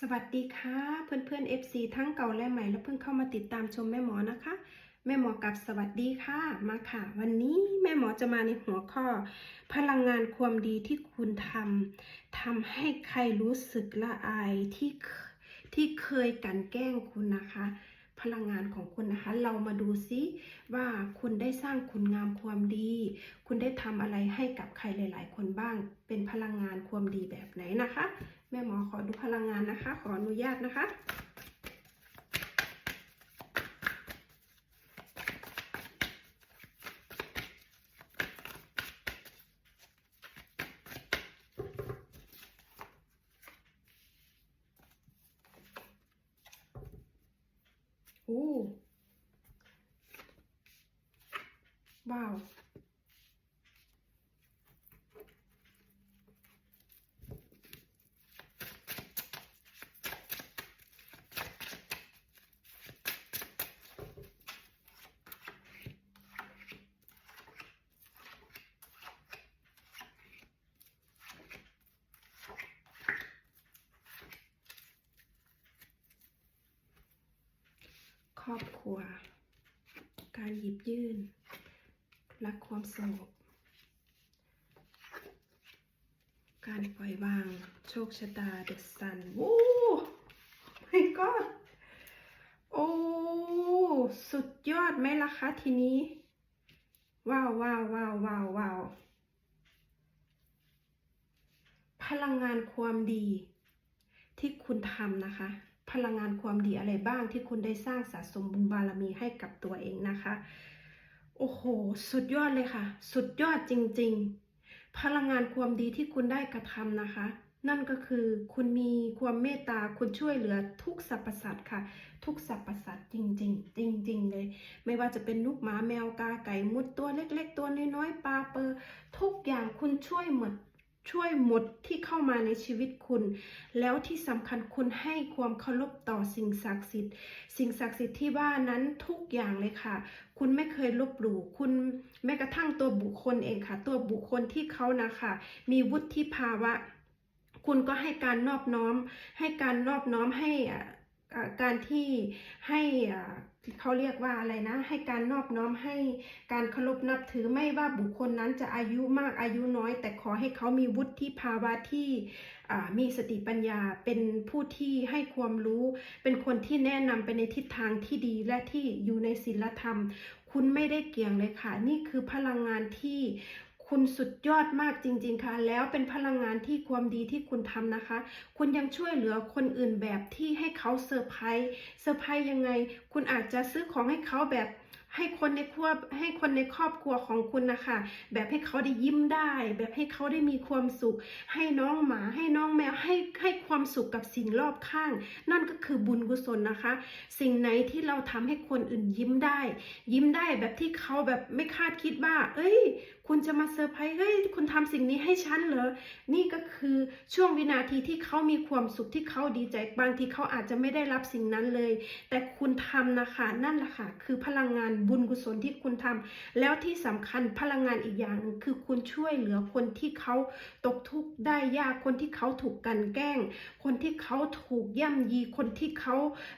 สวัสดีค่ะเพื่อนเพื่อน FC ทั้งเก่าและใหม่และเพิ่งเข้ามาติดตามชมแม่หมอนะคะ แม่หมอกับสวัสดีค่ะมาค่ะ วันนี้แม่หมอจะมาในหัวข้อ พลังงานความดีที่คุณทำทำให้ใครรู้สึกละอายที่ที่เคยกันแกล้งคุณนะคะ พลังงานของคุณนะคะ เรามาดูซิว่าคุณได้สร้างคุณงามความดี คุณได้ทำอะไรให้กับใครหลาย ๆ คนบ้าง เป็นพลังงานความดีแบบไหนนะคะ แม่หมอขอดูพลังงานนะคะ ขออนุญาตนะคะ โอ้ว้าว ค รอบครัว การหยิบยื่น รักความสงบ การปล่อยวาง โชคชะตาเดอะซันโอ้ไม่ก็โอ้ สุดยอดไหมล่ะคะทีนี้ ว้าวว้าวว้าวว้าวว้าวพลังงานความดีที่คุณทำนะคะ ลังงานความดีอะไรบ้างที่คุณได้สร้างสะสมบุญบารมีให้กับตัวเองนะคะ โอ้โห สุดยอดเลยค่ะ สุดยอดจริง ๆ พลังงานความดีที่คุณได้กระทำนะคะ นั่นก็คือคุณมีความเมตตาคุณช่วยเหลือทุกสรรพสัตว์ค่ะ ทุกสรรพสัตว์จริง ๆ จริง ๆ เลย ไม่ว่าจะเป็นลูกหมาแมวกาไก่มุดตัวเล็ก ๆ ตัวน้อยๆปลาเปอร์ทุกอย่างคุณช่วยหมด ช่วยหมดที่เข้ามาในชีวิตคุณ แล้วที่สำคัญคุณให้ความเคารพต่อสิ่งศักดิ์สิทธิ์ สิ่งศักดิ์สิทธิ์ที่ว่านั้นทุกอย่างเลยค่ะ คุณไม่เคยลบหลู่คุณแม้กระทั่งตัวบุคคลเองค่ะ ตัวบุคคลที่เขานะคะ มีวุฒิภาวะ คุณก็ให้การนอบน้อม ให้การนอบน้อมให้อ่าการที่ให้อ่า เขาเรียกว่าอะไรนะ ให้การนอบน้อมให้การเคารพนับถือไม่ว่าบุคคลนั้นจะอายุมากอายุน้อย แต่ขอให้เขามีวุฒิภาวะที่มีสติปัญญาเป็นผู้ที่ให้ความรู้ เป็นคนที่แนะนำไปในทิศทางที่ดีและที่อยู่ในศีลธรรม คุณไม่ได้เกี่ยงเลยค่ะ นี่คือพลังงานที่ คุณสุดยอดมากจริง ๆ ค่ะ แล้วเป็นพลังงานที่ความดีที่คุณทำนะคะ คุณยังช่วยเหลือคนอื่นแบบที่ให้เขาเซอร์ไพรส์ เซอร์ไพรส์ยังไง คุณอาจจะซื้อของให้เขาแบบให้คนในครอบให้คนในครอบครัวของคุณนะคะ แบบให้เขาได้ยิ้มได้ แบบให้เขาได้มีความสุข ให้น้องหมาให้น้องแมวให้ให้ความสุขกับสิ่งรอบข้าง นั่นก็คือบุญกุศลนะคะ สิ่งไหนที่เราทำให้คนอื่นยิ้มได้ ยิ้มได้แบบที่เขาแบบไม่คาดคิดว่า เอ้ย คุณจะมาเซอร์ไพรส์เฮ้ยคุณทำสิ่งนี้ให้ฉันเหรอ นี่ก็คือช่วงวินาทีที่เขามีความสุขที่เขาดีใจ บางทีเขาอาจจะไม่ได้รับสิ่งนั้นเลย แต่คุณทำนะคะนั่นแหละค่ะ คือพลังงานบุญกุศลที่คุณทำแล้วที่สำคัญพลังงานอีกอย่างคือคุณช่วยเหลือคนที่เขาตกทุกข์ได้ยากคนที่เขาถูกกลันแกล้ง คนที่เขาถูกย่ำยีคนที่เขา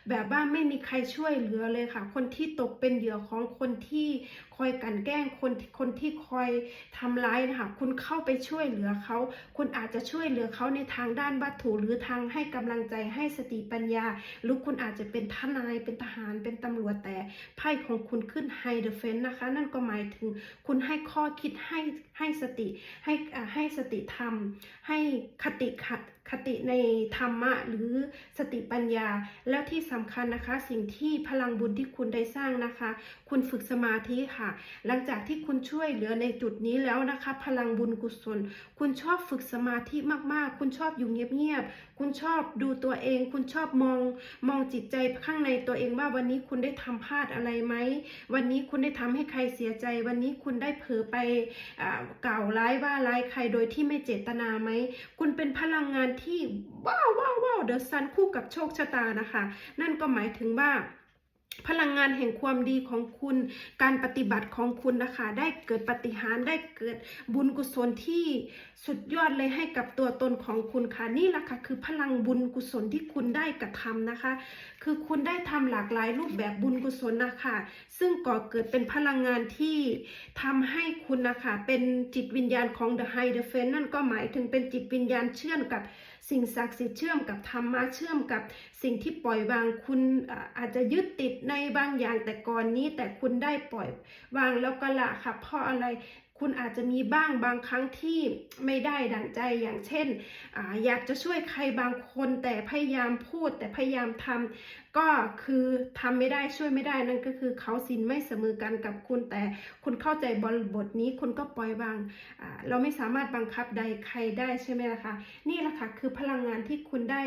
แบบว่าไม่มีใครช่วยเหลือเลยค่ะ คนที่ตกเป็นเหยื่อของคนที่คอยกลันแกล้งคนคนที่คอยทำร้ายนะคะคุณเข้าไปช่วยเหลือเขา คุณอาจจะช่วยเหลือเขาในทางด้านวัตถุหรือทางให้กำลังใจให้สติปัญญา หรือคุณอาจจะเป็นทนายเป็นทหารเป็นตำรวจแต่ไพ่ของคุณขึ้นไฮเดอะเฟนนะคะ นั่นก็หมายถึงคุณให้ข้อคิดให้ให้สติให้ให้สติธรรมให้คติค คติในธรรมะหรือสติปัญญา แล้วที่สำคัญนะคะ สิ่งที่พลังบุญที่คุณได้สร้างนะคะ คุณฝึกสมาธิค่ะ หลังจากที่คุณช่วยเหลือในจุดนี้แล้วนะคะ พลังบุญกุศล คุณชอบฝึกสมาธิมากๆ คุณชอบอยู่เงียบๆคุณชอบดูตัวเอง คุณชอบมองมองจิตใจข้างในตัวเองว่าวันนี้คุณได้ทำพลาดอะไรไหมวันนี้คุณได้ทำให้ใครเสียใจ วันนี้คุณได้เผลอไปอ่ากล่าวร้ายว่าร้ายใครโดยที่ไม่เจตนาไหมคุณเป็นพลังงานที่ว้าวว้าวว้าวเดอะซันคู่กับโชคชะตานะคะ นั่นก็หมายถึงว่าพลังงานแห่งความดีของคุณ การปฏิบัติของคุณนะคะ ได้เกิดปฏิหารได้เกิดบุญกุศลที่สุดยอดเลยให้กับตัวตนของคุณค่ะนี่แหละค่ะคือพลังบุญกุศลที่คุณได้กระทำนะคะ คือคุณได้ทำหลากหลายรูปแบบบุญกุศลนะคะ ซึ่งก่อเกิดเป็นพลังงานที่ทำให้คุณนะคะ เป็นจิตวิญญาณของ The High The f e n นั่นก็หมายถึงเป็นจิตวิญญาณเชื่อมกับ สิ่งศักดิ์สิทธิ์เชื่อมกับธรรมะเชื่อมกับสิ่งที่ปล่อยวางคุณอาจจะยึดติดในบางอย่างแต่ก่อนนี้ แต่คุณได้ปล่อยวางแล้วก็ละค่ะเพราะอะไรคุณอาจจะมีบ้างบางครั้งที่ไม่ได้ดังใจอย่างเช่นออยากจะช่วยใครบางคนแต่พยายามพูดแต่พยายามทำ ก็คือทำไม่ได้ช่วยไม่ได้นั่นก็คือเขาสินไม่เสมอกันกับคุณ แต่คุณเข้าใจบริบทนี้คุณก็ปล่อยวาง เราไม่สามารถบังคับใดใครได้ใช่ไหมล่ะคะนี่แหละค่ะคือพลังงานที่คุณได้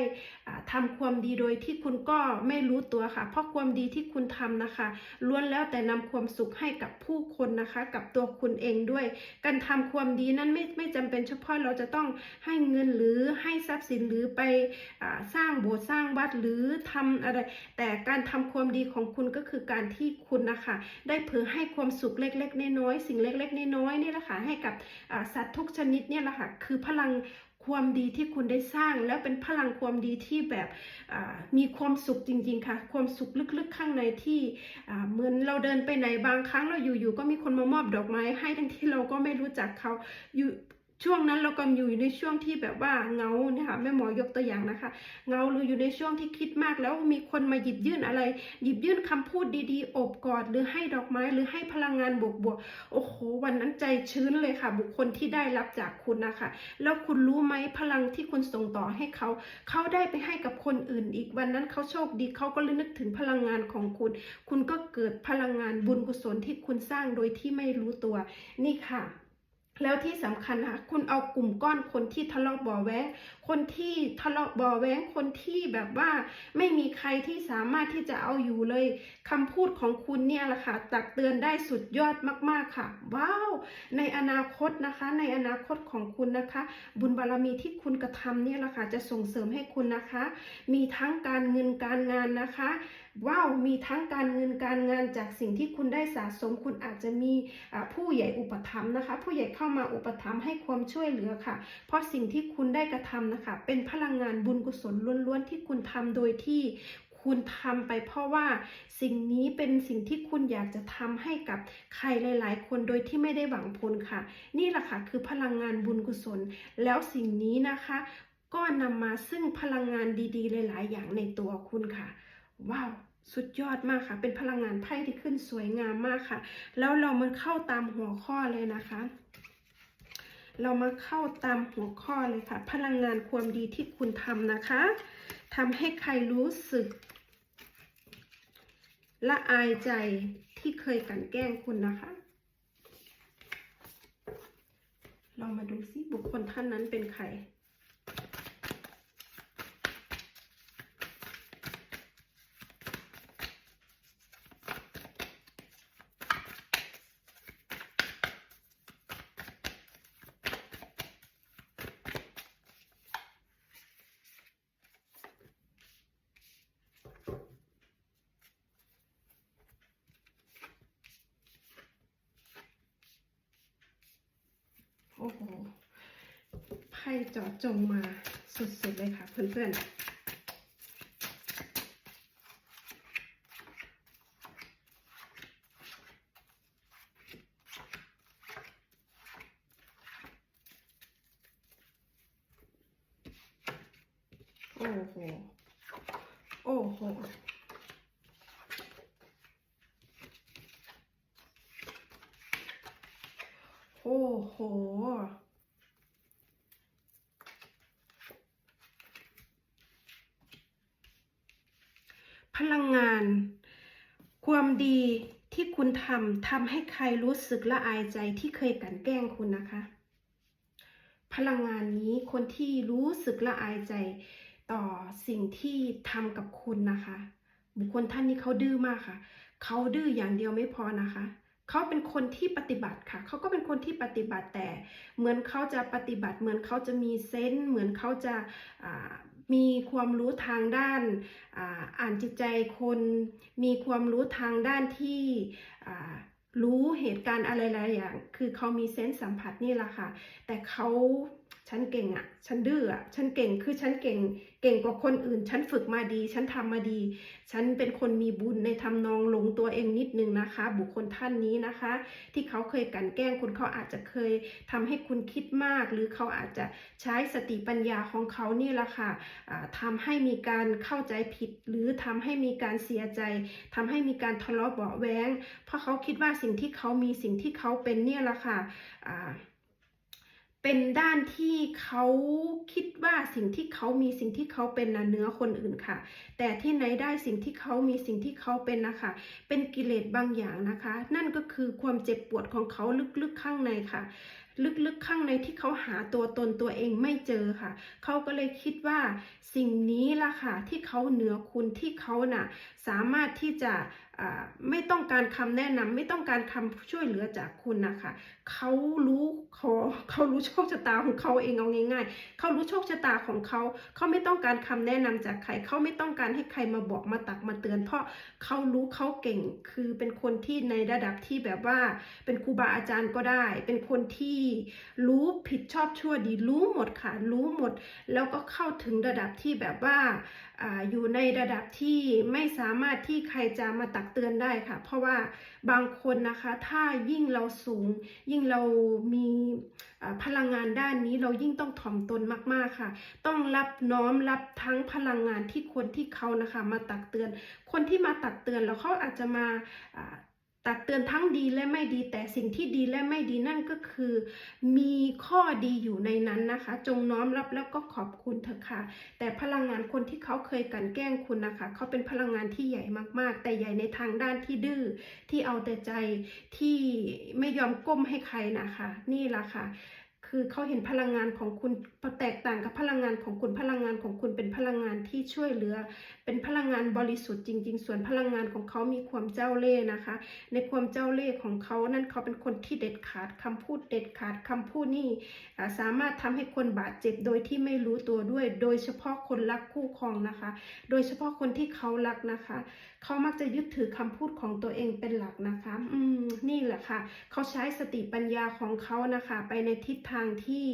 อ่าทำความดีโดยที่คุณก็ไม่รู้ตัวค่ะ เพราะความดีที่คุณทำนะคะล้วนแล้วแต่นำความสุขให้กับผู้คนนะคะ กับตัวคุณเองด้วย การทำความดีนั้นไม่ไม่จำเป็นเฉพาะเราจะต้องให้เงินหรือให้ทรัพย์สินหรือไปอสร้างโบสถ์สร้างวัดหรือทำอะไรแต่การทำความดีของคุณก็คือการที่คุณนะคะได้เผยให้ความสุขเล็กๆน้อยๆสิ่งเล็กๆน้อยๆนี่แหละค่ะให้กับสัตว์ทุกชนิดเนี่ยแหละค่ะคือพลังความดีที่คุณได้สร้าง แล้วเป็นพลังความดีที่แบบมีความสุขจริง ๆ ค่ะ ความสุขลึกๆ ข้างในที่เหมือนเราเดินไปไหนบางครั้งเราอยู่ๆก็มีคนมามอบดอกไม้ให้ทั้งที่เราก็ไม่รู้จักเขาอยู่ ช่วงนั้นเรากำลังอยู่ในช่วงที่แบบว่าเงาเนี่ยค่ะแม่หมอยกตัวอย่างนะคะ เงาหรืออยู่ในช่วงที่คิดมากแล้วมีคนมาหยิบยื่นอะไร หยิบยื่นคำพูดดีๆ อบกอดหรือให้ดอกไม้หรือให้พลังงานบวกๆโอ้โหวันนั้นใจชื้นเลยค่ะ บุคคลที่ได้รับจากคุณนะคะ แล้วคุณรู้ไหมพลังที่คุณส่งต่อให้เขา เขาได้ไปให้กับคนอื่นอีกวันนั้นเขาโชคดีเขาก็เลยนึกถึงพลังงานของคุณ คุณก็เกิดพลังงานบุญกุศลที่คุณสร้างโดยที่ไม่รู้ตัวนี่ค่ะ แล้วที่สำคัญนะคะคุณเอากลุ่มก้อนคนที่ทะเลาะเบาะแว้งคนที่ทะเลาะเบาะแว้งคนที่แบบว่าไม่มีใครที่สามารถที่จะเอาอยู่เลยคำพูดของคุณเนี่ยแหละค่ะตักเตือนได้สุดยอดมากๆค่ะ ว้าว ในอนาคตนะคะ ในอนาคตของคุณนะคะ บุญบารมีที่คุณกระทำเนี่ยแหละค่ะจะส่งเสริมให้คุณนะคะ มีทั้งการเงินการงานนะคะ ว้าวมีทั้งการเงินการงานจากสิ่งที่คุณได้สะสม คุณอาจจะมีผู้ใหญ่อุปถัมภ์นะคะ ผู้ใหญ่เข้ามาอุปถัมภ์ให้ความช่วยเหลือค่ะ เพราะสิ่งที่คุณได้กระทำนะคะ เป็นพลังงานบุญกุศลล้วนๆที่คุณทำโดยที่คุณทำไปเพราะว่าสิ่งนี้เป็นสิ่งที่คุณอยากจะทำให้กับใครหลาย ๆ คนโดยที่ไม่ได้หวังผลค่ะ นี่แหละค่ะคือพลังงานบุญกุศล แล้วสิ่งนี้นะคะ ก็นำมาซึ่งพลังงานดี ๆ หลาย ๆ อย่างในตัวคุณค่ะ ว้าวสุดยอดมากค่ะ เป็นพลังงานไพ่ที่ขึ้นสวยงามมากค่ะ แล้วเรามาเข้าตามหัวข้อเลยนะคะ เรามาเข้าตามหัวข้อเลยค่ะ พลังงานความดีที่คุณทำนะคะทำให้ใครรู้สึก ละอายใจที่เคยกลันแกล้งคุณนะคะ เรามาดูซิบุคคลท่านนั้นเป็นใคร โอ้โห ไพ่เจาะจงมาสุดๆเลยค่ะเพื่อนๆ โอ้โห โอ้โห โอ้โห พลังงาน ความดีที่คุณทำทำให้ใครรู้สึกละอายใจที่เคยกลันแกล้งคุณนะคะ พลังงานนี้คนที่รู้สึกละอายใจต่อสิ่งที่ทำกับคุณนะคะ บุคคลท่านนี้เขาดื้อมากค่ะ เขาดื้ออย่างเดียวไม่พอนะคะ เขาเป็นคนที่ปฏิบัติค่ะ เขาก็เป็นคนที่ปฏิบัติแต่ เหมือนเขาจะปฏิบัติ เหมือนเขาจะมีเซนส์เหมือนเขาจะมีความรู้ทางด้านอ่าอ่านจิตใจคน มีความรู้ทางด้านที่รู้เหตุการณ์อะไรหลายอย่าง คือเขามีเซนส์สัมผัสนี่แหละค่ะ แต่เขา ฉันเก่งอะ่ะ ฉันดื้ออะ่ะ ฉันเก่ง คือฉันเก่ง เก่งกว่าคนอื่น ฉันฝึกมาดี ฉันทำมาดี ฉันเป็นคนมีบุญในทำนองหลงตัวเองนิดนึงนะคะ บุคคลท่านนี้นะคะ ที่เขาเคยกลันแกล้งคุณเขาอาจจะเคยทำให้คุณคิดมาก หรือเขาอาจจะใช้สติปัญญาของเขานี่แหละค่ะอ่าทำให้มีการเข้าใจผิด หรือทำให้มีการเสียใจทำให้มีการทะเลาะเบาแว้ง เพราะเขาคิดว่าสิ่งที่เขามีสิ่งที่เขาเป็นเนี่ยแหละค่ะอ่า เป็นด้านที่เขาคิดว่าสิ่งที่เขามีสิ่งที่เขาเป็นนะเนื้อคนอื่นค่ะ แต่ที่ไหนได้สิ่งที่เขามีสิ่งที่เขาเป็นนะคะ เป็นกิเลสบางอย่างนะคะ นั่นก็คือความเจ็บปวดของเขาลึกๆข้างในค่ะ ลึกๆข้างในที่เขาหาตัวตนตัวเองไม่เจอค่ะ เขาก็เลยคิดว่าสิ่งนี้ล่ะค่ะที่เขาเหนือคุณที่เขาน่ะสามารถที่จะไม่ต้องการคำแนะนำไม่ต้องการคำช่วยเหลือจากคุณนะคะเขารู้เขาเขารู้โชคชะตาของเขาเองเอาง่าย ๆเขารู้โชคชะตาของเขาเขาไม่ต้องการคำแนะนำจากใครเขาไม่ต้องการให้ใครมาบอกมาตักมาเตือน เพราะเขารู้เขาเก่งคือเป็นคนที่ในระดับที่แบบว่า เป็นครูบาอาจารย์ก็ได้ เป็นคนที่รู้ผิดชอบชั่วดี รู้หมดค่ะรู้หมด แล้วก็เข้าถึงระดับที่แบบว่า อยู่ในระดับที่ไม่สามารถที่ใครจะมาตักเตือนได้ค่ะ เพราะว่าบางคนนะคะถ้ายิ่งเราสูง ยิ่งเรามีพลังงานด้านนี้เรายิ่งต้องถ่อมตนมาก ๆค่ะ ต้องรับน้อมรับทั้งพลังงานที่คนที่เขานะคะมาตักเตือน คนที่มาตักเตือนแล้วเขาอาจจะมา ตักเตือนทั้งดีและไม่ดีแต่สิ่งที่ดีและไม่ดีนั่นก็คือ มีข้อดีอยู่ในนั้นนะคะ จงน้อมรับแล้วก็ขอบคุณเถอะค่ะ แต่พลังงานคนที่เขาเคยกลันแกล้งคุณนะคะ เขาเป็นพลังงานที่ใหญ่มากๆ แต่ใหญ่ในทางด้านที่ดื้อที่เอาแต่ใจที่ไม่ยอมก้มให้ใครนะคะ นี่ละค่ะ คือเขาเห็นพลังงานของคุณแตกต่างกับพลังงานของคุณพลังงานของคุณเป็นพลังงานที่ช่วยเหลือ เป็นพลังงานบริสุทธิ์จริง ๆ ส่วนพลังงานของเขามีความเจ้าเล่ห์นะคะ ในความเจ้าเล่ห์ของเขานั่นเขาเป็นคนที่เด็ดขาดคำพูดเด็ดขาดคำพูดนี่สามารถทำให้คนบาดเจ็บโดยที่ไม่รู้ตัวด้วย โดยเฉพาะคนรักคู่ครองนะคะ โดยเฉพาะคนที่เขารักนะคะ เขามักจะยึดถือคำพูดของตัวเองเป็นหลักนะคะ อืม นี่แหละค่ะ เขาใช้สติปัญญาของเขานะคะ ไปในทิศทางที่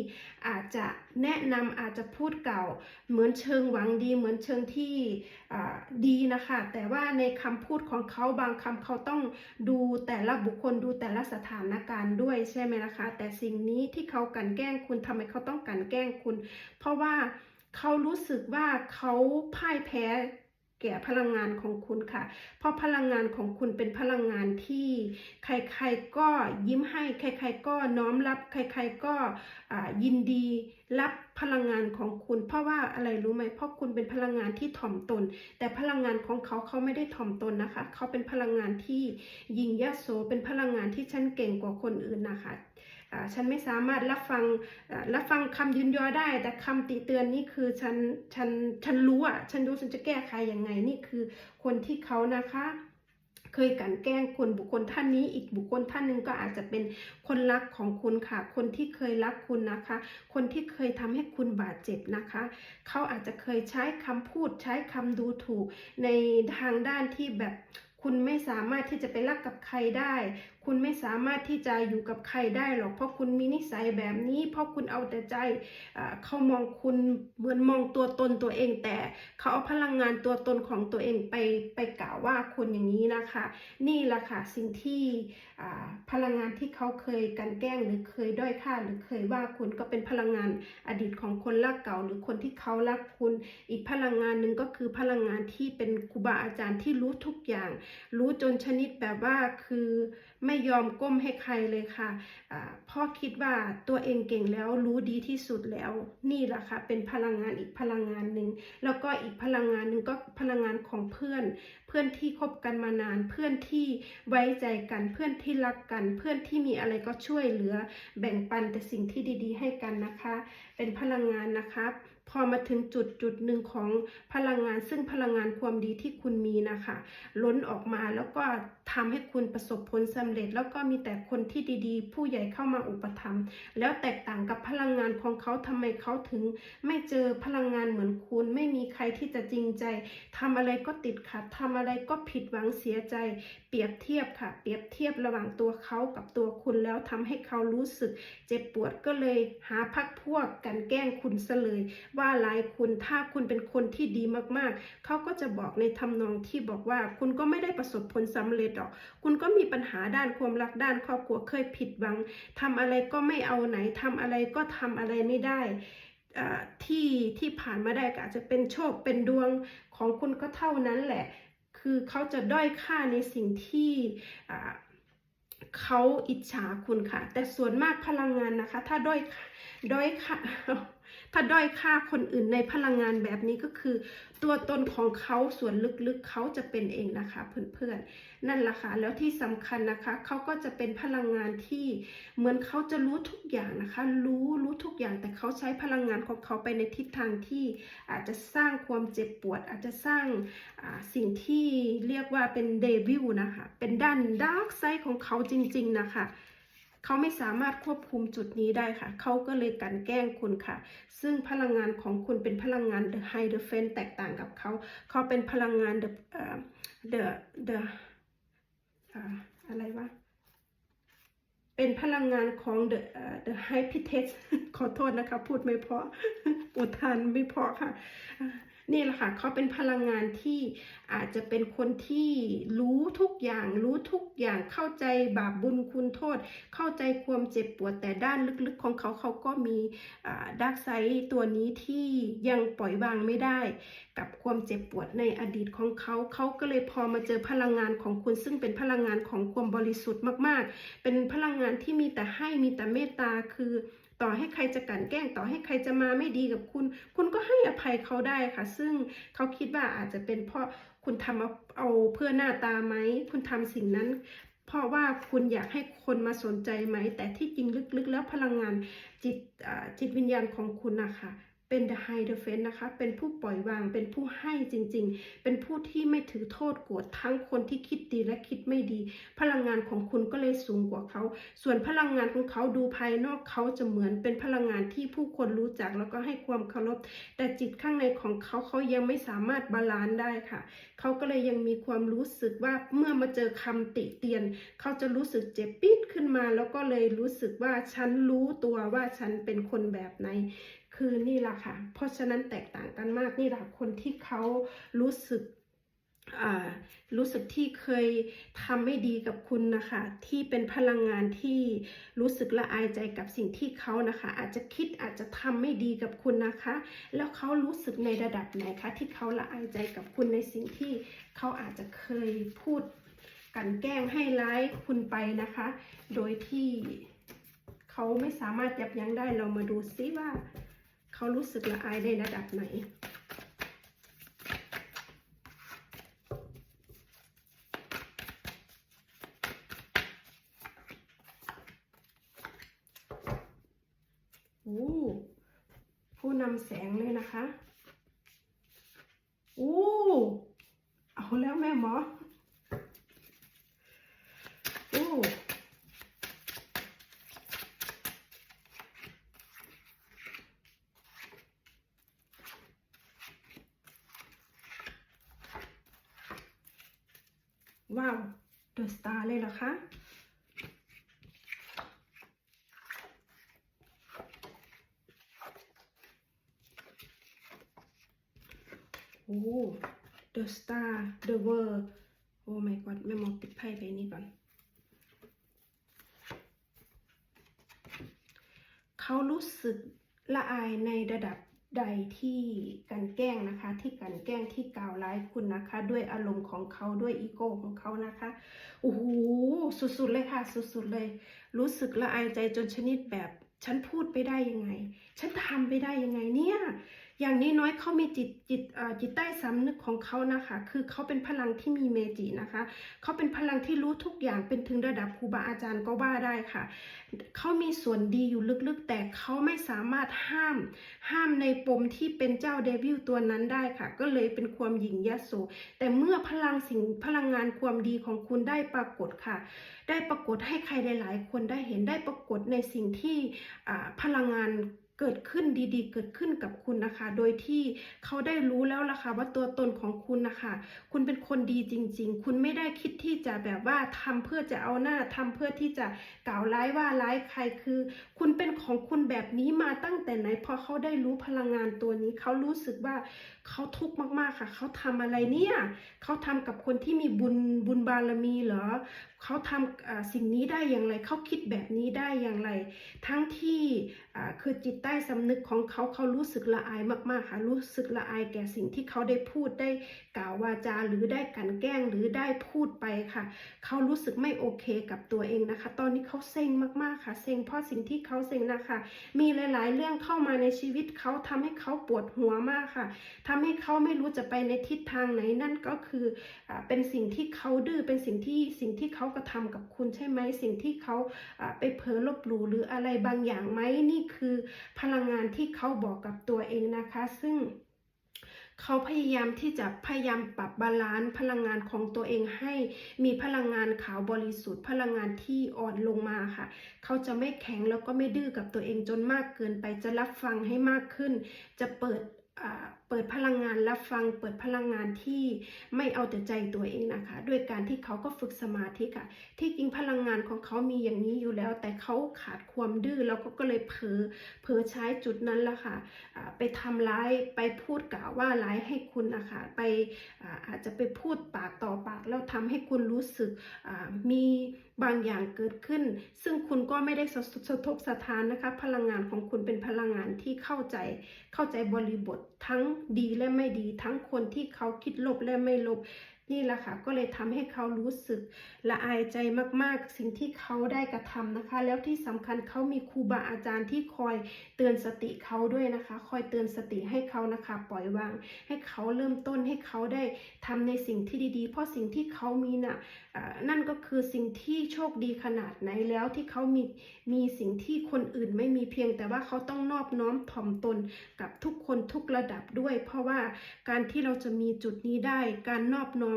อาจจะแนะนำอาจจะพูดเก่า เหมือนเชิงหวังดี เหมือนเชิงที่ดีนะคะ แต่ว่าในคำพูดของเขาบางคำเขาต้องดูแต่ละบุคคลดูแต่ละสถานการณ์ด้วยใช่ไหมล่ะคะ แต่สิ่งนี้ที่เขากลันแกล้งคุณทำไมเขาต้องกลันแกล้งคุณ เพราะว่าเขารู้สึกว่าเขาพ่ายแพ้ แก่พลังงานของคุณค่ะ เพราะพลังงานของคุณเป็นพลังงานที่ใครๆก็ยิ้มให้ ใครๆก็น้อมรับ ใครๆก็ยินดีรับพลังงานของคุณ เพราะว่าอะไรรู้ไหม เพราะคุณเป็นพลังงานที่ถ่อมตน แต่พลังงานของเขาเขาไม่ได้ถ่อมตนนะคะ เขาเป็นพลังงานที่ยิงยโส เป็นพลังงานที่ฉันเก่งกว่าคนอื่นนะคะอ่า ฉันไม่สามารถรับฟังรับฟังคำยืนยอได้ แต่คำติเตือนนี่คือฉันฉันฉันรู้อะฉันรู้ฉันจะแก้ไขยังไงนี่คือคนที่เขานะคะเคยกันแกล้งคนบุคคลท่านนี้อีกบุคคลท่านหนึ่งก็อาจจะเป็นคนรักของคุณค่ะ คนที่เคยรักคุณนะคะ คนที่เคยทำให้คุณบาดเจ็บนะคะ เขาอาจจะเคยใช้คำพูดใช้คำดูถูกในทางด้านที่แบบคุณไม่สามารถที่จะไปรักกับใครได้ คุณไม่สามารถที่จะอยู่กับใครได้หรอก เพราะคุณมีนิสัยแบบนี้ เพราะคุณเอาแต่ใจเขามองคุณเหมือนมองตัวตนตัวเอง แต่เขาเอาพลังงานตัวตนของตัวเองไปไปกล่าวว่าคนอย่างนี้นะคะ นี่แหละค่ะสิ่งที่พลังงานที่เขาเคยกันแกล้งหรือเคยด้อยค่าหรือเคยว่าคุณก็เป็นพลังงานอดีตของคนรักเก่า หรือคนที่เขารักคุณ อีกพลังงานหนึ่งก็คือพลังงานที่เป็นครูบาอาจารย์ที่รู้ทุกอย่าง รู้จนชนิดแบบว่าคือไม่ยอมก้มให้ใครเลยค่ะอ่าเพ่อคิดว่าตัวเองเก่งแล้วรู้ดีที่สุดแล้ว นี่แหละค่ะเป็นพลังงานอีกพลังงานหนึ่งแล้วก็อีกพลังงานหนึ่งก็พลังงานของเพื่อน เพื่อนที่คบกันมานาน เพื่อนที่ไว้ใจกัน เพื่อนที่รักกัน เพื่อนที่มีอะไรก็ช่วยเหลือ แบ่งปันแต่สิ่งที่ดี ๆ ให้กันนะคะ เป็นพลังงานนะคะ พอมาถึงจุดจุดหนึ่งของพลังงาน ซึ่งพลังงานความดีที่คุณมีนะคะ ล้นออกมาแล้วก็ทำให้คุณประสบผลสำเร็จ แล้วก็มีแต่คนที่ดีๆ ผู้ใหญ่เข้ามาอุปถัมภ์แล้วแตกต่างกับพลังงานของเขาทำไมเขาถึง ไม่เจอพลังงานเหมือนคุณ ไม่มีใครที่จะจริงใจทำอะไรก็ติดขัดทำอะไรก็ผิดหวังเสียใจ เปรียบเทียบค่ะ เปรียบเทียบระหว่างตัวเขากับตัวคุณแล้วทำให้เขารู้สึก เจ็บปวดก็เลยหาพักพวกกันแกล้งคุณซะเลยว่าหลายคุณถ้าคุณเป็นคนที่ดีมากๆ เขาก็จะบอกในทำนองที่บอกว่า คุณก็ไม่ได้ประสบผลสำเร็จหรอก คุณก็มีปัญหาด้านความรักด้านครอบครัวเคยผิดหวังทำอะไรก็ไม่เอาไหนทำอะไรก็ทำอะไรไม่ได้ที่ที่ผ่านมาได้ก็อาจจะเป็นโชคเป็นดวงของคุณก็เท่านั้นแหละ คือเขาจะด้อยค่าในสิ่งที่เขาอิจฉาคุณค่ะ แต่ส่วนมากพลังงานนะคะ ถ้าด้อยด้อยค่า ถ้าด้อยค่าคนอื่นในพลังงานแบบนี้ก็คือ ตัวตนของเขาส่วนลึกๆเขาจะเป็นเองนะคะเพื่อนๆ นั่นแหละค่ะแล้วที่สำคัญนะคะเขาก็จะเป็นพลังงานที่เหมือนเขาจะรู้ทุกอย่างนะคะ รู้รู้ทุกอย่างแต่เขาใช้พลังงานของเขาไปในทิศทางที่อาจจะสร้างความเจ็บปวด อาจจะสร้างสิ่งที่เรียกว่าเป็นเดวิลนะคะเป็นด้านดาร์กไซด์ของเขาจริง ๆนะคะ เขาไม่สามารถควบคุมจุดนี้ได้ค่ะ เขาก็เลยกันแกล้งคุณค่ะ ซึ่งพลังงานของคุณเป็นพลังงาน The High The f e n แตกต่างกับเขา เขาเป็นพลังงาน The เอ่อ The The อ่าอะไรวะเป็นพลังงานของ The เอ่อ The High p i t e s ขอโทษนะคะ พูดไม่เพราะอุทานไม่เพราะค่ะ นี่แหละค่ะเขาเป็นพลังงานที่อาจจะเป็นคนที่รู้ทุกอย่าง รู้ทุกอย่างเข้าใจบาปบุญคุณโทษ เข้าใจความเจ็บปวดแต่ด้านลึกๆของเขาเขาก็มีดักไซด์ตัวนี้ที่ยังปล่อยวางไม่ได้ กับความเจ็บปวดในอดีตของเขาเขาก็เลยพอมาเจอพลังงานของคุณซึ่งเป็นพลังงานของความบริสุทธิ์มาก ๆ เป็นพลังงานที่มีแต่ให้มีแต่เมตตาคือ ต่อให้ใครจะกลั่นแกล้งต่อให้ใครจะมาไม่ดีกับคุณ คุณก็ให้อภัยเขาได้ค่ะ ซึ่งเขาคิดว่าอาจจะเป็นเพราะคุณทำเอาเอาเพื่อหน้าตาไหม คุณทำสิ่งนั้น เพราะว่าคุณอยากให้คนมาสนใจไหม แต่ที่จริงลึกๆ แล้วพลังงานจิตจิตวิญญาณของคุณนะคะ เป็น the high the f e n นะคะ เป็นผู้ปล่อยวาง เป็นผู้ให้จริง ๆ เป็นผู้ที่ไม่ถือโทษโกรธทั้งคนที่คิดดีและคิดไม่ดี พลังงานของคุณก็เลยสูงกว่าเขา ส่วนพลังงานของเขาดูภายนอกเขาจะเหมือนเป็นพลังงานที่ผู้คนรู้จักแล้วก็ให้ความเคารพ แต่จิตข้างในของเขาเขายังไม่สามารถบาลานซ์ได้ค่ะ เขาก็เลยยังมีความรู้สึกว่าเมื่อมาเจอคำติเตียน เขาจะรู้สึกเจ็บปิดขึ้นมา แล้วก็เลยรู้สึกว่าฉันรู้ตัวว่าฉันเป็นคนแบบไหน คือนี่แหละค่ะ เพราะฉะนั้นแตกต่างกันมากนี่แหละคนที่เขารู้สึกรู้สึกที่เคยทำไม่ดีกับคุณนะคะ ที่เป็นพลังงานที่รู้สึกละอายใจกับสิ่งที่เขานะคะ อาจจะคิดอาจจะทำไม่ดีกับคุณนะคะ แล้วเขารู้สึกในระดับไหนคะที่เขาละอายใจกับคุณในสิ่งที่เขาอาจจะเคยพูดกันแกล้งให้ร้ายคุณไปนะคะ โดยที่เขาไม่สามารถยับยั้งได้เรามาดูซิว่า เขารู้สึกละอายในระดับไหน โอ้ผู้นำแสงเลยนะคะ โอ้ เอาแล้วแม่หมอ ว้าว เดอะสตาร์เลยเหรอคะ โอ้ The Star The World โอ้ my god แม่มองปิดไพ่ไปนี่ก่อน เขารู้สึกละอายในระดับใดที่กันแกล้งนะคะ ที่กันแกล้งที่กล่าวร้ายคุณ นะคะ ด้วยอารมณ์ของเขาด้วยอีโก้ของเขานะคะโอ้โหสุดๆเลยค่ะ สุดๆเลย รู้สึกละอายใจจนชนิดแบบ ฉันพูดไปได้ยังไงฉัน ทำไปได้ยังไงเนี่ย อย่างน้นอยๆเขามีจิตจิตจิตใต้สำนึกของเขานะคะ คือเขาเป็นพลังที่มีเมจินะคะ เขาเป็นพลังที่รู้ทุกอย่างเป็นถึงระดับครูบาอาจารย์ก็ว่าได้ค่ะ เขามีส่วนดีอยู่ลึกๆ แต่เขาไม่สามารถห้าม ห้ามในปมที่เป็นเจ้าเดวิลตัวนั้นได้ค่ะ ก็เลยเป็นความหยิ่งยโสแต่เมื่อพลังสิ่งพลังงานความดีของคุณได้ปรากฏค่ะ ได้ปรากฏให้ใครหลาย ๆ คนได้เห็นได้ปรากฏในสิ่งที่พลังงาน เกิดขึ้นดีๆ เกิดขึ้นกับคุณนะคะ โดยที่เขาได้รู้แล้วล่ะค่ะว่าตัวตนของคุณนะคะ คุณเป็นคนดีจริง ๆ คุณไม่ได้คิดที่จะแบบว่าทำเพื่อจะเอาหน้าทำเพื่อที่จะกล่าวร้ายว่าร้ายใครคือ คุณเป็นของคุณแบบนี้มาตั้งแต่ไหนพอเขาได้รู้พลังงานตัวนี้เขารู้สึกว่า เขาทุกข์มากๆค่ะ เขาทำอะไรเนี่ย เขาทำกับคนที่มีบุญบุญบารมีเหรอ เขาทำอ่าสิ่งนี้ได้อย่างไร เขาคิดแบบนี้ได้อย่างไร ทั้งที่คือจิตใต้สำนึกของเขาเขารู้สึกละอายมากๆค่ะรู้สึกละอายแก่สิ่งที่เขาได้พูดได้กล่าววาจาหรือได้กันแกล้งหรือได้พูดไปค่ะ เขารู้สึกไม่โอเคกับตัวเองนะคะ ตอนนี้เขาเซ็งมากๆค่ะ เซ็งเพราะสิ่งที่เขาเซ็งนะคะ มีหลาย ๆ เรื่องเข้ามาในชีวิตเขาทำให้เขาปวดหัวมากค่ะทำำให้เขาไม่รู้จะไปในทิศทางไหนนั่นก็คืออเป็นสิ่งที่เขาดื้อเป็นสิ่งที่สิ่งที่เขากระทำกับคุณใช่ไหมสิ่งที่เขาอ่าไปเผลอลบหลู่หรืออะไรบางอย่างไหมนี่คือพลังงานที่เขาบอกกับตัวเองนะคะ ซึ่งเขาพยายามที่จะพยายามปรับบาลานซ์พลังงานของตัวเองให้มีพลังงานขาวบริสุทธิ์ พลังงานที่อ่อนลงมาค่ะ เขาจะไม่แข็งแล้วก็ไม่ดื้อกับตัวเองจนมากเกินไปจะรับฟังให้มากขึ้น จะเปิดอ่า เปิดพลังงานรับฟัง เปิดพลังงานที่ไม่เอาแต่ใจตัวเองนะคะ ด้วยการที่เขาก็ฝึกสมาธิค่ะ ที่จริงพลังงานของเขามีอย่างนี้อยู่แล้ว แต่เขาขาดความดื้อแล้วก็ก็เลยเผลอเผลอใช้จุดนั้นละค่ะอ่าไปทำร้ายไปพูดกล่าวว่าร้ายให้คุณนะคะไปอาจจะไปพูดปากต่อปาก แล้วทำให้คุณรู้สึกมีบางอย่างเกิดขึ้น ซึ่งคุณก็ไม่ได้สะสะทกสะทานนะคะ พลังงานของคุณเป็นพลังงานที่เข้าใจเข้าใจบริบททั้งดีและไม่ดี ทั้งคนที่เขาคิดลบและไม่ลบ นี่แหละค่ะก็เลยทำให้เขารู้สึกละอายใจมากๆ สิ่งที่เขาได้กระทำนะคะ แล้วที่สำคัญเขามีครูบาอาจารย์ที่คอยเตือนสติเขาด้วยนะคะ คอยเตือนสติให้เขานะคะ ปล่อยวาง ให้เขาเริ่มต้นให้เขาได้ทำในสิ่งที่ดีๆ เพราะสิ่งที่เขามีน่ะอ่านั่นก็คือสิ่งที่โชคดีขนาดไหนแล้วที่เขามีมีสิ่งที่คนอื่นไม่มีเพียง แต่ว่าเขาต้องนอบน้อมถ่อมตนกับทุกคนทุกระดับด้วย เพราะว่าการที่เราจะมีจุดนี้ได้การนอบน้อม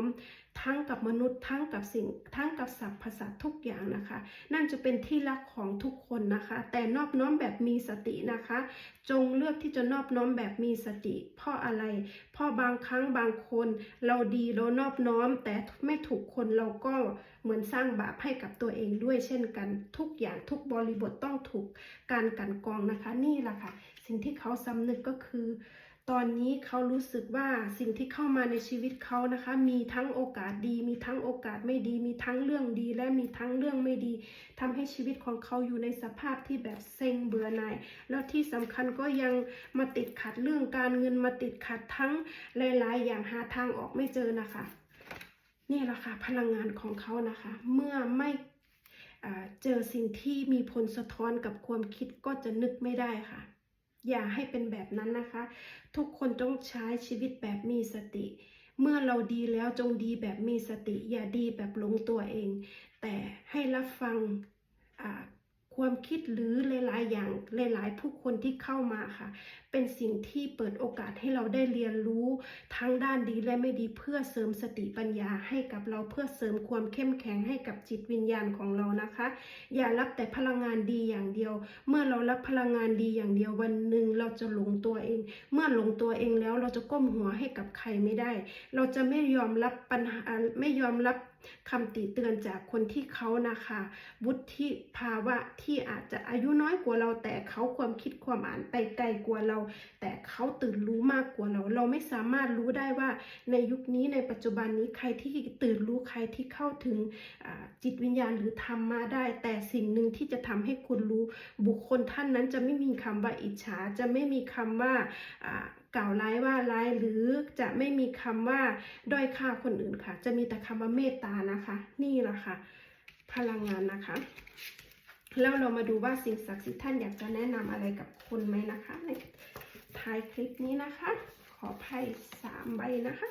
ทั้งกับมนุษย์ ทั้งกับสิ่ง ทั้งกับสรรพสัตว์ทุกอย่างนะคะ นั่นจะเป็นที่รักของทุกคนนะคะ แต่นอบน้อมแบบมีสตินะคะ จงเลือกที่จะนอบน้อมแบบมีสติ เพราะอะไร เพราะบางครั้งบางคนเราดีเรานอบน้อม แต่ไม่ถูกคนเราก็เหมือนสร้างบาปให้กับตัวเองด้วยเช่นกัน ทุกอย่างทุกบริบทต้องถูกการกันกรองนะคะ นี่แหละค่ะ สิ่งที่เขาสำนึกก็คือ ตอนนี้เขารู้สึกว่าสิ่งที่เข้ามาในชีวิตเขานะคะ มีทั้งโอกาสดี มีทั้งโอกาสไม่ดี มีทั้งเรื่องดี และมีทั้งเรื่องไม่ดีทำให้ชีวิตของเขาอยู่ในสภาพที่แบบเซ็งเบื่อหน่ายแล้วที่สำคัญก็ยังมาติดขัดเรื่องการเงินมาติดขัดทั้งหลาย ๆ อย่างหาทางออกไม่เจอนะคะ นี่แหละค่ะพลังงานของเขานะคะ เมื่อไม่เจอสิ่งที่มีผลสะท้อนกับความคิดก็จะนึกไม่ได้ค่ะ อย่าให้เป็นแบบนั้นนะคะ ทุกคนต้องใช้ชีวิตแบบมีสติ เมื่อเราดีแล้วจงดีแบบมีสติ อย่าดีแบบหลงตัวเอง แต่ให้รับฟัง ความคิดหรือหลายๆอย่างหลายๆผู้คนที่เข้ามาค่ะ เป็นสิ่งที่เปิดโอกาสให้เราได้เรียนรู้ทั้งด้านดีและไม่ดีเพื่อเสริมสติปัญญาให้กับเราเพื่อเสริมความเข้มแข็งให้กับจิตวิญญาณของเรานะคะ อย่ารับแต่พลังงานดีอย่างเดียว เมื่อเรารับพลังงานดีอย่างเดียววันหนึ่งเราจะหลงตัวเอง เมื่อหลงตัวเองแล้วเราจะก้มหัวให้กับใครไม่ได้ เราจะไม่ยอมรับปัญหาไม่ยอมรับ คำติเตือนจากคนที่เขานะคะวุฒิภาวะที่อาจจะอายุน้อยกว่าเรา แต่เขาความคิดความอ่านไปไกลกว่าเรา แต่เขาตื่นรู้มากกว่าเรา เราไม่สามารถรู้ได้ว่าในยุคนี้ในปัจจุบันนี้ใครที่ตื่นรู้ใครที่เข้าถึงจิตวิญญาณหรือธรรมมาได้ แต่สิ่งหนึ่งที่จะทำให้คุณรู้บุคคลท่านนั้นจะไม่มีคำว่าอิจฉาจะไม่มีคำว่าอ่า กล่าวร้ายว่าร้ายหรือจะไม่มีคำว่าด้อยค่าคนอื่นค่ะ จะมีแต่คำว่าเมตตานะคะ นี่แหละค่ะ พลังงานนะคะ แล้วเรามาดูว่าสิ่งศักดิ์สิทธิ์ท่านอยากจะแนะนำอะไรกับคุณไหมนะคะในท้ายคลิปนี้นะคะ ขอไพ่สามใบนะคะ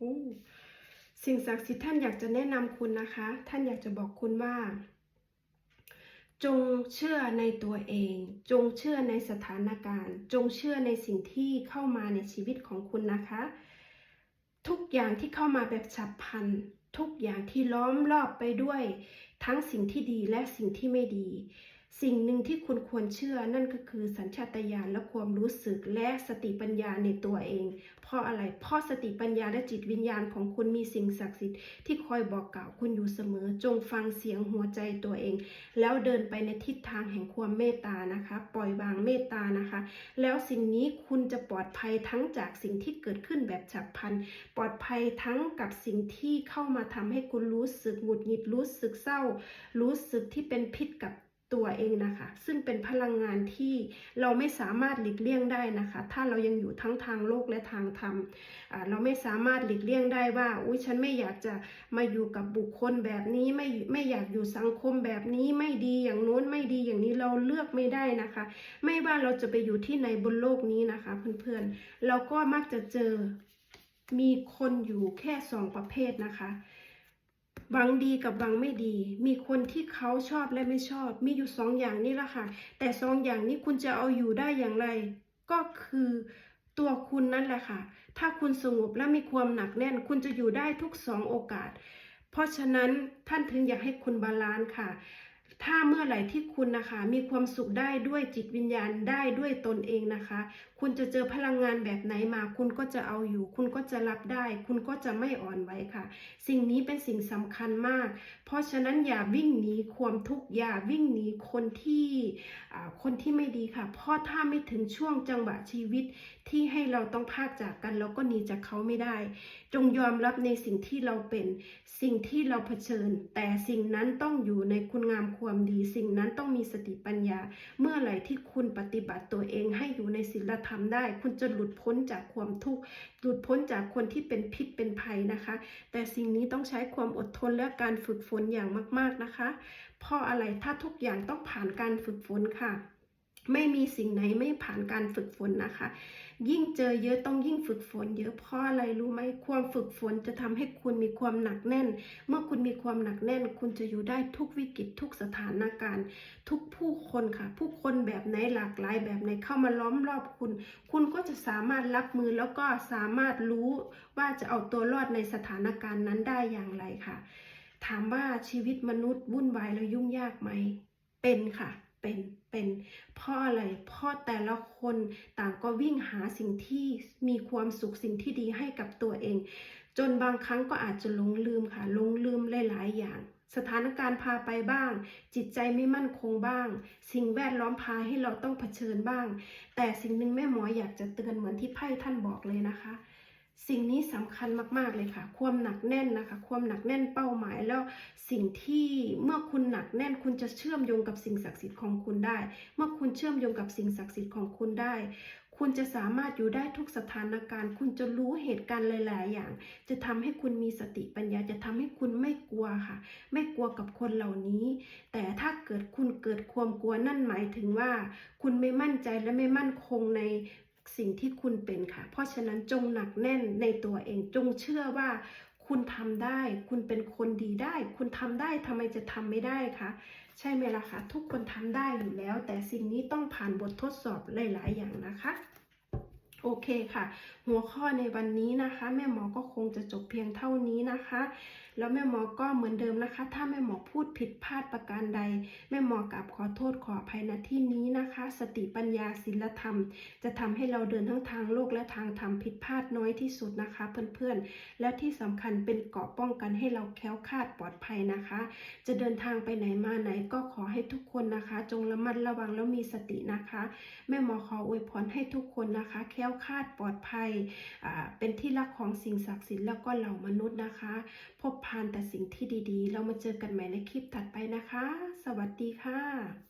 โอ้ สิ่งศักดิ์สิทธิ์ท่านอยากจะแนะนำคุณนะคะ ท่านอยากจะบอกคุณว่า จงเชื่อในตัวเอง จงเชื่อในสถานการณ์ จงเชื่อในสิ่งที่เข้ามาในชีวิตของคุณนะคะ ทุกอย่างที่เข้ามาแบบฉับพลันทุกอย่างที่ล้อมรอบไปด้วย ทั้งสิ่งที่ดีและสิ่งที่ไม่ดี สิ่งหนึ่งที่คุณควรเชื่อนั่นก็คือสัญชาตญาณและความรู้สึกและสติปัญญาในตัวเอง เพราะอะไร เพราะสติปัญญาและจิตวิญญาณของคุณมีสิ่งศักดิ์สิทธิ์ที่คอยบอกกล่าวคุณอยู่เสมอ จงฟังเสียงหัวใจตัวเอง แล้วเดินไปในทิศทางแห่งความเมตตานะคะ ปล่อยวางเมตตานะคะ แล้วสิ่งนี้คุณจะปลอดภัยทั้งจากสิ่งที่เกิดขึ้นแบบฉับพลัน ปลอดภัยทั้งกับสิ่งที่เข้ามาทำให้คุณรู้สึกหงุดหงิดรู้สึกเศร้า รู้สึกที่เป็นพิษกับ ตัวเองนะคะ ซึ่งเป็นพลังงานที่เราไม่สามารถหลีกเลี่ยงได้นะคะ ถ้าเรายังอยู่ทั้งทางโลกและทางธรรมเราไม่สามารถหลีกเลี่ยงได้ว่าอุ้ยฉันไม่อยากจะมาอยู่กับบุคคลแบบนี้ไม่ไม่อยากอยู่สังคมแบบนี้ไม่ดีอย่างโน้นไม่ดีอย่างนี้เราเลือกไม่ได้นะคะ ไม่ว่าเราจะไปอยู่ที่ไหนบนโลกนี้นะคะ เพื่อนๆเราก็มักจะเจอมีคนอยู่แค่สองประเภทนะคะ หวังดีกับหวังไม่ดี มีคนที่เขาชอบและไม่ชอบ มีอยู่สองอย่างนี่แหละค่ะ แต่สองอย่างนี้คุณจะเอาอยู่ได้อย่างไร ก็คือตัวคุณนั่นแหละค่ะ ถ้าคุณสงบและมีความหนักแน่น คุณจะอยู่ได้ทุกสองโอกาส เพราะฉะนั้นท่านถึงอยากให้คุณบาลานซ์ค่ะ ถ้าเมื่อไหร่ที่คุณนะคะ มีความสุขได้ด้วยจิตวิญญาณได้ด้วยตนเองนะคะ คุณจะเจอพลังงานแบบไหนมา คุณก็จะเอาอยู่ คุณก็จะรับได้ คุณก็จะไม่อ่อนไหวค่ะ สิ่งนี้เป็นสิ่งสำคัญมาก เพราะฉะนั้นอย่าวิ่งหนีความทุกข์อย่าวิ่งหนีคนที่คนที่ไม่ดีค่ะ เพราะถ้าไม่ถึงช่วงจังหวะชีวิตที่ให้เราต้องพากจากกันเราก็หนีจากเขาไม่ได้ จงยอมรับในสิ่งที่เราเป็น สิ่งที่เราเผชิญ แต่สิ่งนั้นต้องอยู่ในคุณงามความดีสิ่งนั้นต้องมีสติปัญญา เมื่อไหร่ที่คุณปฏิบัติตัวเองให้อยู่ในศีลธรรมได้ คุณจะหลุดพ้นจากความทุกข์หลุดพ้นจากคนที่เป็นพิษเป็นภัยนะคะ แต่สิ่งนี้ต้องใช้ความอดทนและการฝึกฝนอย่างมาก ๆนะคะ เพราะอะไรถ้าทุกอย่างต้องผ่านการฝึกฝนค่ะ ไม่มีสิ่งไหนไม่ผ่านการฝึกฝนนะคะ ยิ่งเจอเยอะต้องยิ่งฝึกฝน เยอะเพราะอะไรรู้ไหมความฝึกฝนจะทำให้คุณมีความหนักแน่น เมื่อคุณมีความหนักแน่น คุณจะอยู่ได้ทุกวิกฤตทุกสถานการณ์ ทุกผู้คนค่ะ ผู้คนแบบไหนหลากหลายแบบไหนเข้ามาล้อมรอบคุณ คุณก็จะสามารถรับมือแล้วก็สามารถรู้ว่าจะเอาตัวรอดในสถานการณ์นั้นได้อย่างไรค่ะ ถามว่าชีวิตมนุษย์วุ่นวายและยุ่งยากไหม เป็นค่ะ เป็นเป็นเพราะอะไรเพราะแต่ละคนต่างก็วิ่งหาสิ่งที่มีความสุขสิ่งที่ดีให้กับตัวเอง จนบางครั้งก็อาจจะหลงลืมค่ะหลงลืมหลาย ๆ อย่างสถานการณ์พาไปบ้าง จิตใจไม่มั่นคงบ้าง สิ่งแวดล้อมพาให้เราต้องเผชิญบ้าง แต่สิ่งหนึ่งแม่หมออยากจะเตือนเหมือนที่ไพ่ท่านบอกเลยนะคะ สิ่งนี้สำคัญมากๆเลยค่ะ ความหนักแน่นนะคะ ความหนักแน่นเป้าหมายแล้วสิ่งที่เมื่อคุณหนักแน่นคุณจะเชื่อมโยงกับสิ่งศักดิ์สิทธิ์ของคุณได้ เมื่อคุณเชื่อมโยงกับสิ่งศักดิ์สิทธิ์ของคุณได้ คุณจะสามารถอยู่ได้ทุกสถานการณ์ คุณจะรู้เหตุการณ์หลาย ๆ อย่าง จะทำให้คุณมีสติปัญญาจะทำให้คุณไม่กลัวค่ะ ไม่กลัวกับคนเหล่านี้ แต่ถ้าเกิดคุณเกิดความกลัวนั่นหมายถึงว่า คุณไม่มั่นใจและไม่มั่นคงใน สิ่งที่คุณเป็นค่ะ เพราะฉะนั้นจงหนักแน่นในตัวเองจงเชื่อว่าคุณทำได้ คุณเป็นคนดีได้ คุณทำได้ทำไมจะทำไม่ได้คะ ใช่ไหมล่ะคะ ทุกคนทำได้อยู่แล้ว แต่สิ่งนี้ต้องผ่านบททดสอบหลาย ๆ อย่างนะคะ โอเคค่ะ หัวข้อในวันนี้นะคะ แม่หมอก็คงจะจบเพียงเท่านี้นะคะ แล้วแม่หมอก็เหมือนเดิมนะคะ ถ้าแม่หมอพูดผิดพลาดประการใด แม่หมอกราบขอโทษขออภัยณที่นี้นะคะ สติปัญญาศีลธรรม จะทำให้เราเดินทั้งทางโลกและทางธรรมผิดพลาดน้อยที่สุดนะคะ เพื่อนๆ และที่สำคัญเป็นเกราะป้องกันให้เราแคล้วคลาดปลอดภัยนะคะ จะเดินทางไปไหนมาไหนก็ขอให้ทุกคนนะคะ จงระมัดระวังแล้วมีสตินะคะ แม่หมอขออวยพรให้ทุกคนนะคะ แคล้วคลาดปลอดภัยอ่าเป็นที่รักของสิ่งศักดิ์สิทธิ์แล้วก็เหล่ามนุษย์นะคะ พบพานแต่สิ่งที่ดีๆ เรามาเจอกันใหม่ในคลิปถัดไปนะคะ สวัสดีค่ะ